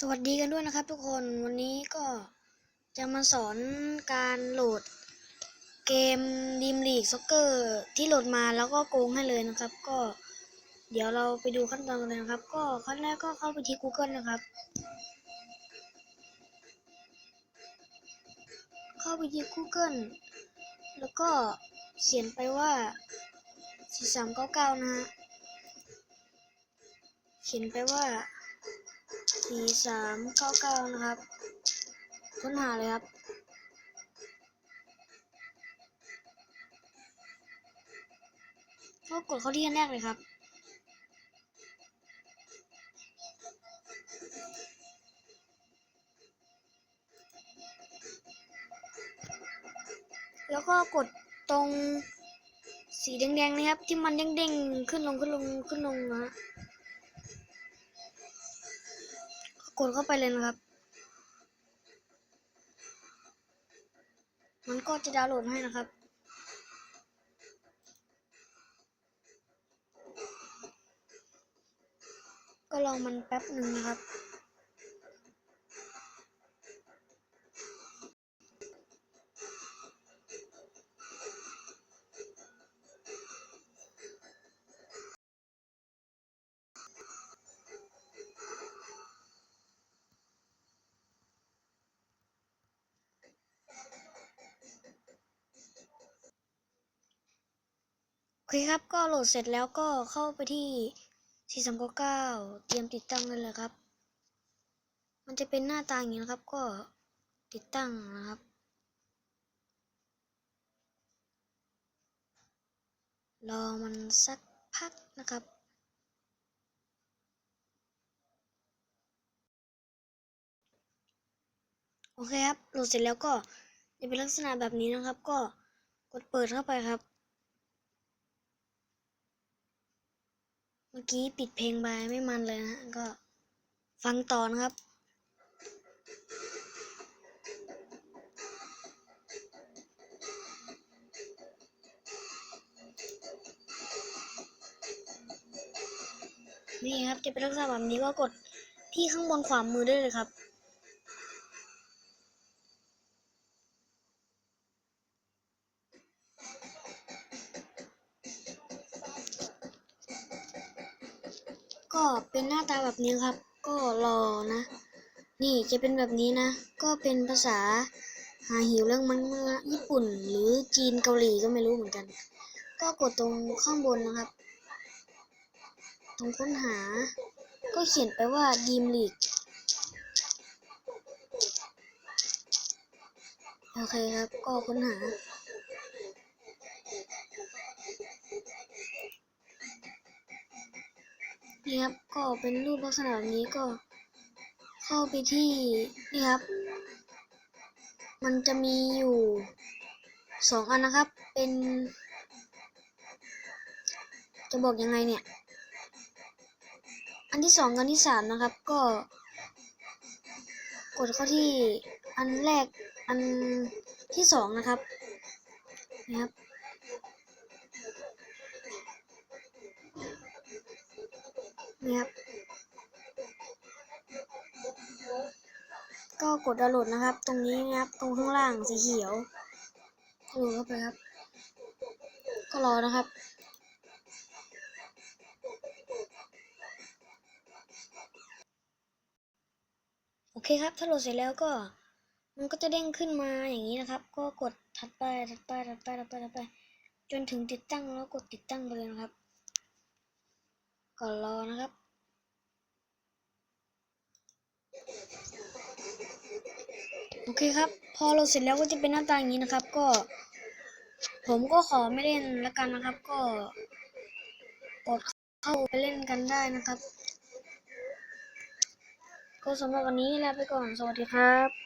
สวัสดีกันด้วยนะครับทุกคนวันนี้ก็จะมาสอนการโหลดเกมดีมลีกซ็อกเกอร์ที่โหลดมาแล้วก็โกงให้เลยนะครับ ก็เดี๋ยวเราไปดูขั้นตอนกันเลยนะครับ ก็ขั้นแรกก็เข้าไปที่ Google นะครับ เข้าไปที่ Google แล้วก็เขียนไปว่า 4399 นะฮะเขียนไปว่า สี่สามเก้าเก้านะครับ ค้นหาเลยครับ ก็กดเข้าที่อันแรกเลยครับแล้วก็กดตรงสีแดงๆนะครับ ที่มันเด้งๆ ขึ้นลงขึ้นลงขึ้นลงนะ กดเข้าไปเลยนะครับ มันก็จะดาวน์โหลดให้นะครับ ก็ลองมันแป๊บหนึ่งนะครับ เคครับก็โหลดเสร็จแล้วก็เข้าไปที่ 4399 เตรียมติดตั้งได้เลยครับ มันจะเป็นหน้าตาอย่างนี้นะครับ ก็ติดตั้งนะครับ รอมันสักพักนะครับ โอเคครับ โหลดเสร็จแล้วก็จะเป็นลักษณะแบบนี้นะครับ ก็กดเปิดเข้าไปครับ มื่อกี้ปิดเพลงไปไม่มันเลยนะฮะก็ฟังต่อนะครับนี่ครับจะเป็นลักษณะแบบนี้ก็กดที่ข้างบนขวามือได้เลยครับ ก็เป็นหน้าตาแบบนี้ครับ ก็รอนะ นี่จะเป็นแบบนี้นะ ก็เป็นภาษาหาหิวเรื่องมังเมื่อญี่ปุ่นหรือจีนเกาหลีก็ไม่รู้เหมือนกัน ก็กดตรงข้างบนนะครับ ตรงค้นหา ก็เขียนไปว่าดีมลีกโอเคครับ ก็ค้นหา นี่ครับก็เป็นรูปลักษณะแบบนี้ก็เข้าไปที่นี่ครับ มันจะมีอยู่สองอันนะครับ เป็น จะบอกยังไงเนี่ย อันที่สองกับอันที่สามนะครับ ก็ กดเข้าที่อันแรกอันที่สองนะครับนะครับ นี่ครับ ก็กดดาวน์โหลดนะครับ ตรงนี้นะครับ ตรงข้างล่างสีเขียวโหลดเข้าไปครับ ก็รอนะครับโอเคครับ ถ้าโหลดเสร็จแล้วก็ มันก็จะเด้งขึ้นมาอย่างนี้นะครับ ก็กดถัดไปถัดไปถัดไปถัดไปถัดไป จนถึงติดตั้งแล้วกดติดตั้งไปเลยนะครับ ก่อนรอนะครับ โอเคครับ พอเราเสร็จแล้วก็จะเป็นหน้าตาอย่างนี้นะครับ ก็ ผมก็ขอไม่เล่นแล้วกันนะครับ ก็กดเข้าไปเล่นกันได้นะครับ ก็สำหรับวันนี้ลาไปก่อน สวัสดีครับ